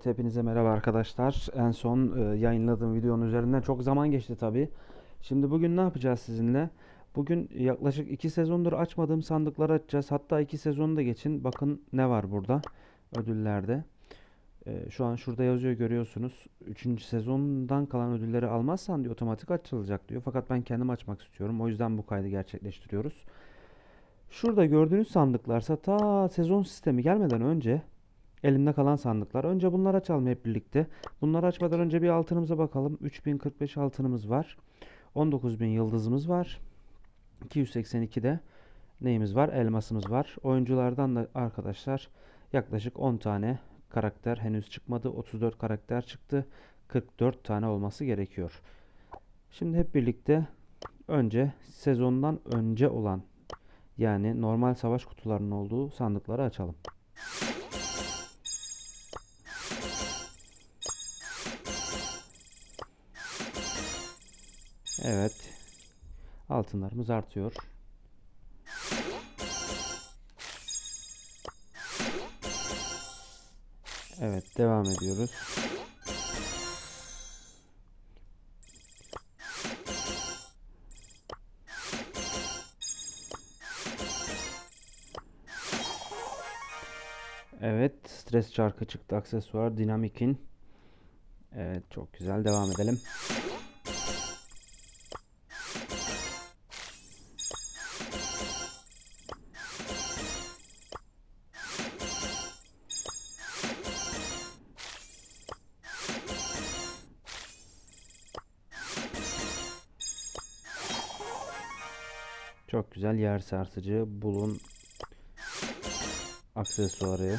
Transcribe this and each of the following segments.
Evet, hepinize merhaba arkadaşlar. En son e, yayınladığım videonun üzerinden çok zaman geçti tabii. Şimdi bugün ne yapacağız sizinle? Bugün yaklaşık 2 sezondur açmadığım sandıkları açacağız. Hatta 2 sezonu da geçin. Bakın ne var burada ödüllerde. E, şu an şurada yazıyor görüyorsunuz. 3. sezondan kalan ödülleri almazsan diyor otomatik açılacak diyor. Fakat ben kendim açmak istiyorum. O yüzden bu kaydı gerçekleştiriyoruz. Şurada gördüğünüz sandıklarsa ta sezon sistemi gelmeden önce Elimde kalan sandıklar. Önce bunları açalım hep birlikte. Bunları açmadan önce bir altınımıza bakalım. 3045 altınımız var. 19000 yıldızımız var. 282 de neyimiz var? Elmasımız var. Oyunculardan da arkadaşlar yaklaşık 10 tane karakter henüz çıkmadı. 34 karakter çıktı. 44 tane olması gerekiyor. Şimdi hep birlikte önce sezondan önce olan yani normal savaş kutularının olduğu sandıkları açalım. Evet. Altınlarımız artıyor. Evet, devam ediyoruz. Evet, stres çarkı çıktı aksesuar dinamikin. Evet, çok güzel devam edelim. Çok güzel yer sarsıcı bulun aksesuarı.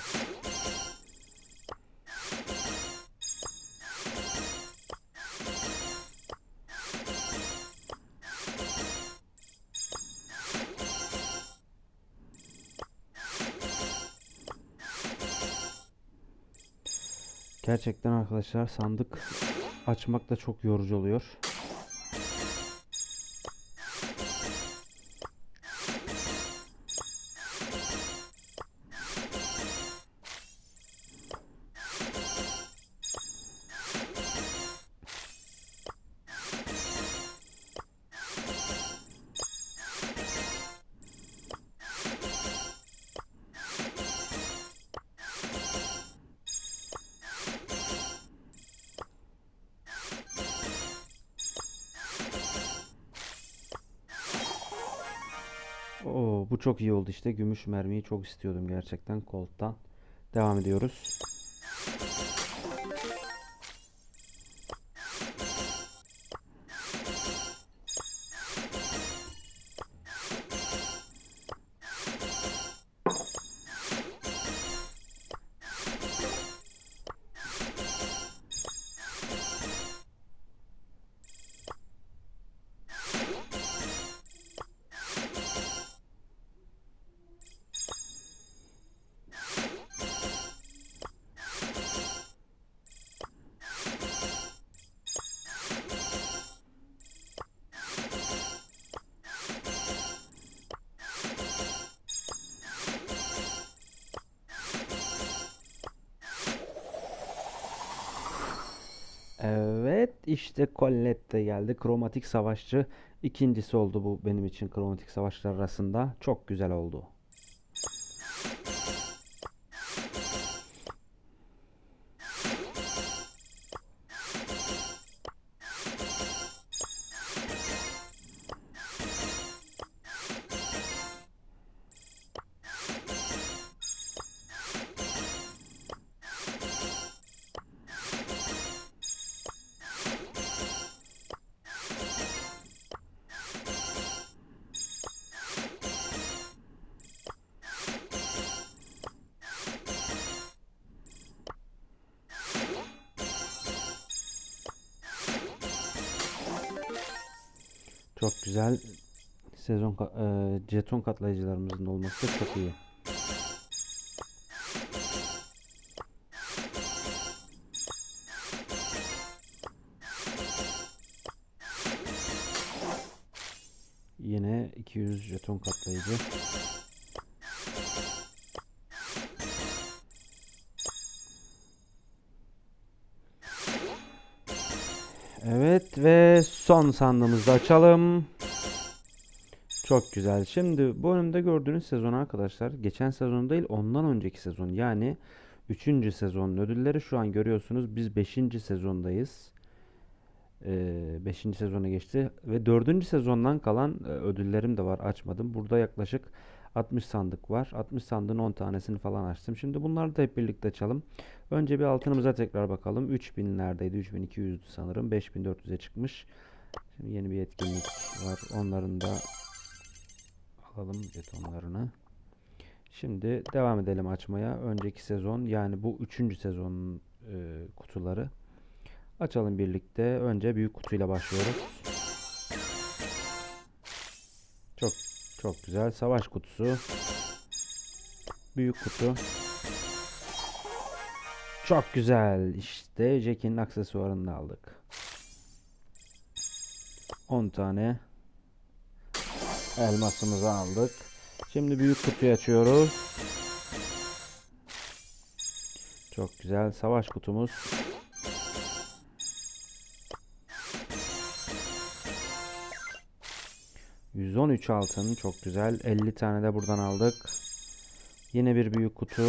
Gerçekten arkadaşlar sandık açmak da çok yorucu oluyor. Çok iyi oldu işte. Gümüş mermiyi çok istiyordum gerçekten Colt'tan. Devam ediyoruz. İşte Colette geldi. Kromatik Savaşçı. İkincisi oldu bu benim için kromatik savaşlar arasında. Çok güzel oldu. Çok güzel. Sezon e, jeton katlayıcılarımızın olması da çok iyi. Yine 200 jeton katlayıcı. Son sandığımızı açalım. Çok güzel. Şimdi bu önümde gördüğünüz sezon arkadaşlar geçen sezon değil ondan önceki sezon yani 3. sezonun ödülleri şu an görüyorsunuz biz 5. sezondayız. 5. sezona geçti ve 4. sezondan kalan e, ödüllerim de var açmadım. Burada yaklaşık 60 sandık var. 60 sandığın 10 tanesini falan açtım. Şimdi bunları da hep birlikte açalım. Önce bir altınımıza tekrar bakalım. 3000'lerdeydi. 3200'dü sanırım. 5400'e çıkmış. Şimdi yeni bir etkinlik var. Onların da alalım jetonlarını. Şimdi devam edelim açmaya. Önceki sezon yani bu 3. sezonun e, kutuları. Açalım birlikte. Önce büyük kutuyla başlıyoruz. Çok çok güzel. Savaş kutusu. Büyük kutu. Çok güzel. İşte Jack'in aksesuarını aldık. 10 tane elmasımızı aldık. Şimdi büyük kutuyu açıyoruz. Çok güzel. Savaş kutumuz. %13 altın. Çok güzel. 50 tane de buradan aldık. Yine bir büyük kutu.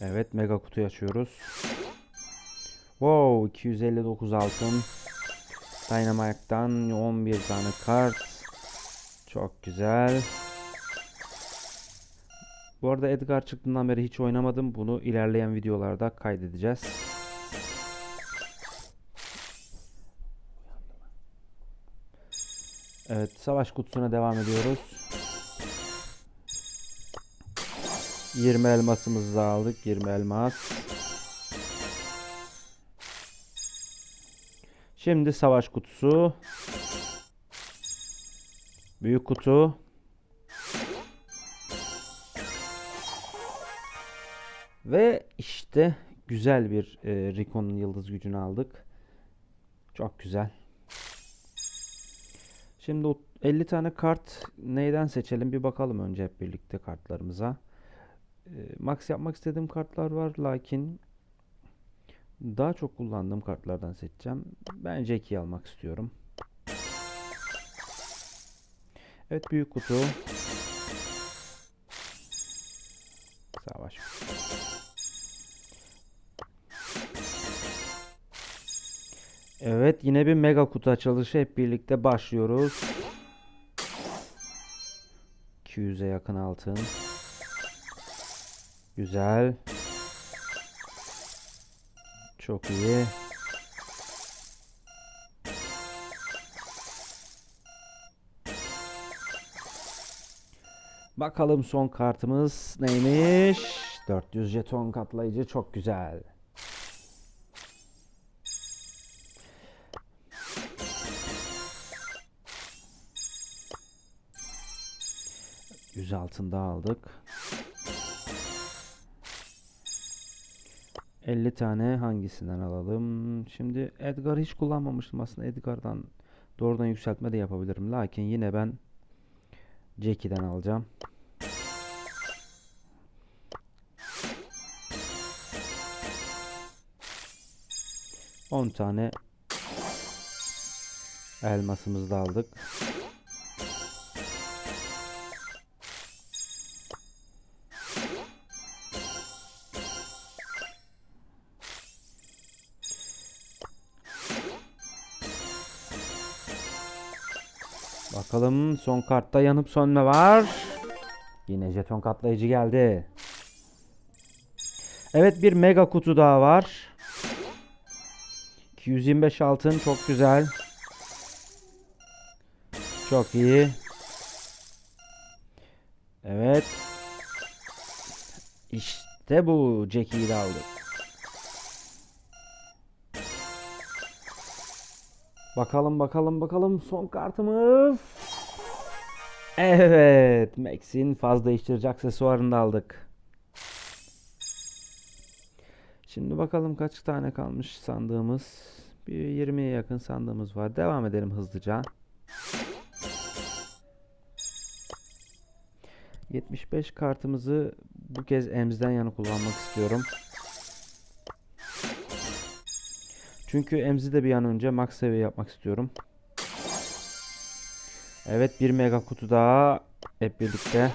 Evet. Mega kutuyu açıyoruz. Wow. 259 altın. Dynamite'dan 11 tane kart. Çok güzel. Bu arada Edgar çıktığından beri hiç oynamadım. Bunu ilerleyen videolarda kaydedeceğiz. Evet, savaş kutusuna devam ediyoruz. 20 elmasımızı da aldık. 20 elmas. Şimdi savaş kutusu. Büyük kutu. Ve işte güzel bir e, Rico'nun yıldız gücünü aldık. Çok güzel. Şimdi o 50 tane kart neyden seçelim bir bakalım önce hep birlikte kartlarımıza. E, max yapmak istediğim kartlar var lakin daha çok kullandığım kartlardan seçeceğim. Ben Jack'i almak istiyorum. Evet büyük kutu. Savaş. Evet yine bir mega kutu açılışı hep birlikte başlıyoruz. 200'e yakın altın. Güzel. Çok iyi. Bakalım son kartımız neymiş? 400 jeton katlayıcı çok güzel. Yüz altında aldık. 50 tane hangisinden alalım? Şimdi Edgar hiç kullanmamıştım aslında. Edgar'dan doğrudan yükseltme de yapabilirim. Lakin yine ben Jackie'den alacağım. On tane elmasımızı da aldık. Bakalım son kartta yanıp sönme var. Yine jeton katlayıcı geldi. Evet bir mega kutu daha var. 225 altın çok güzel. Çok iyi. Evet. İşte bu Jackie'yi de aldık. Bakalım bakalım bakalım son kartımız. Evet, Max'in faz değiştirici aksesuarını da aldık. Şimdi bakalım kaç tane kalmış sandığımız. Bir 20'ye yakın sandığımız var. Devam edelim hızlıca. 75 kartımızı bu kez emzden yana kullanmak istiyorum. Çünkü Emzi de bir an önce max seviye yapmak istiyorum. Evet bir mega kutu daha hep birlikte.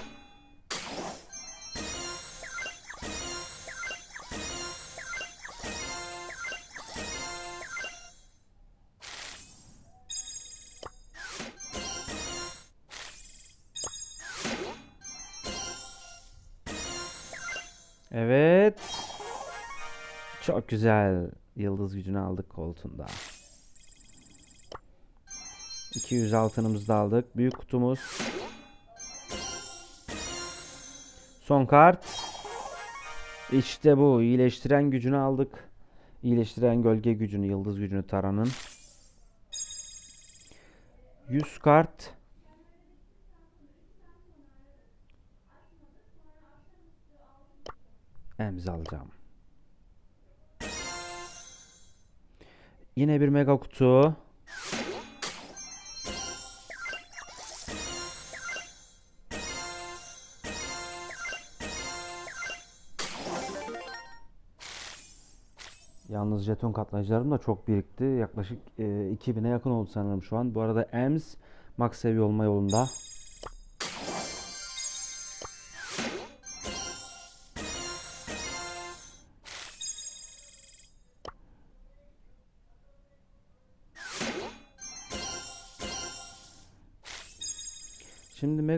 Evet. Çok güzel. Yıldız gücünü aldık koltuğunda. 200 altınımızı da aldık. Büyük kutumuz. Son kart. İşte bu. İyileştiren gücünü aldık. İyileştiren gölge gücünü, yıldız gücünü Tara'nın. 100 kart. Emzi Yine bir mega kutu. Yalnız jeton katlayıcılarım da çok birikti. Yaklaşık e, 2000'e yakın oldu sanırım şu an. Bu arada EMS max seviye olma yolunda.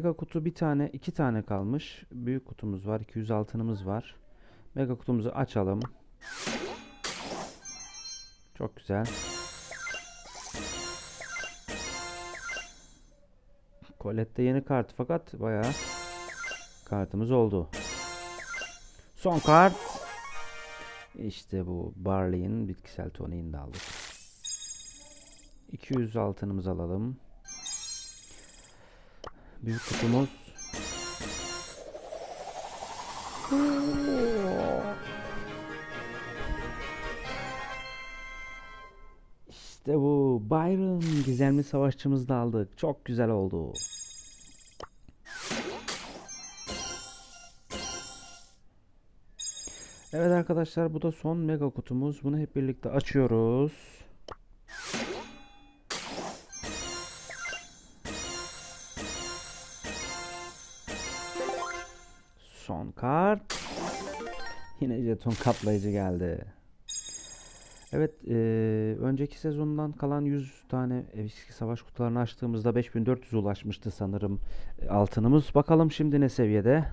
Mega kutu bir tane, iki tane kalmış. Büyük kutumuz var, 200 altınımız var. Mega kutumuzu açalım. Çok güzel. Colette yeni kart fakat bayağı kartımız oldu. Son kart. İşte bu Barley'in bitkisel toniğini de aldık. 200 altınımızı alalım. Büyük kutumuz. İşte bu Byron gizemli savaşçımızı da aldık. Çok güzel oldu. Evet arkadaşlar bu da son mega kutumuz. Bunu hep birlikte açıyoruz. Son kart. Yine jeton katlayıcı geldi. Evet, eee, önceki sezondan kalan 100 tane eski savaş kutularını açtığımızda 5400 ulaşmıştı sanırım e, altınımız. Bakalım şimdi ne seviyede?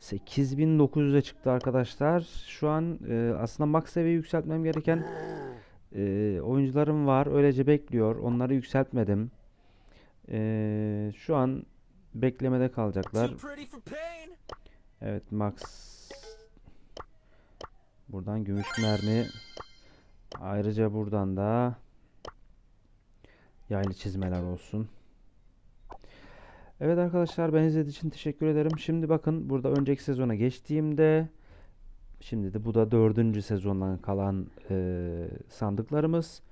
8900'e çıktı arkadaşlar. Şu an e, aslında max seviye yükseltmem gereken e, oyuncularım var. Öylece bekliyor. Onları yükseltmedim. E, şu an beklemede kalacaklar. Evet Max. Buradan gümüş mermi. Ayrıca buradan da yaylı çizmeler olsun. Evet arkadaşlar ben izlediğiniz için teşekkür ederim. Şimdi bakın burada önceki sezona geçtiğimde şimdi de bu da dördüncü sezondan kalan eee, sandıklarımız.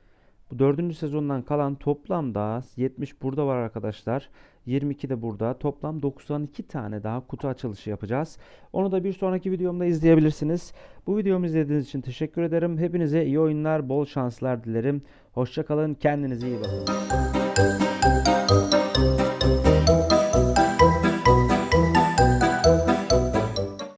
Bu dördüncü sezondan kalan toplamda 70 burada var arkadaşlar. 22 de burada. Toplam 92 tane daha kutu açılışı yapacağız. Onu da bir sonraki videomda izleyebilirsiniz. Bu videomu izlediğiniz için teşekkür ederim. Hepinize iyi oyunlar, bol şanslar dilerim. Hoşça kalın, kendinize iyi bakın.